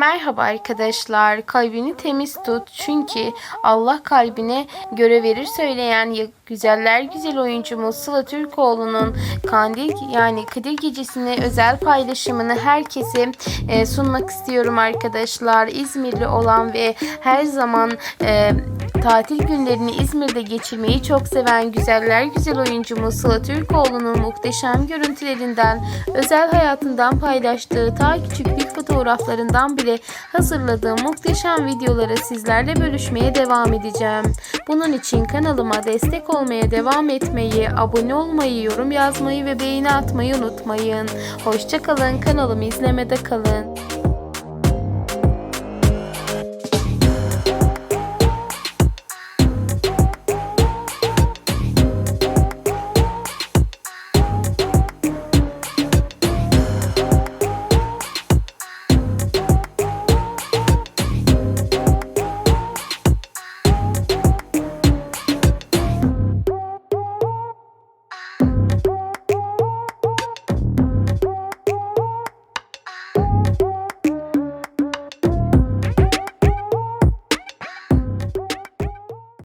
Merhaba arkadaşlar. Kalbini temiz tut. Çünkü Allah kalbine göre verir söyleyen güzeller güzel oyuncumuz Sıla Türkoğlu'nun Kandil yani Kadir Gecesi'ne özel paylaşımını herkese e, sunmak istiyorum arkadaşlar. İzmirli olan ve her zaman e, tatil günlerini İzmir'de geçirmeyi çok seven güzeller güzel oyuncumuz Sıla Türkoğlu'nun muhteşem görüntülerinden, özel hayatından paylaştığı ta küçüklük fotoğraflarından bile hazırladığım muhteşem videoları sizlerle bölüşmeye devam edeceğim. Bunun için kanalıma destek olmaya devam etmeyi, abone olmayı, yorum yazmayı ve beğeni atmayı unutmayın. Hoşçakalın, kanalımı izlemede kalın.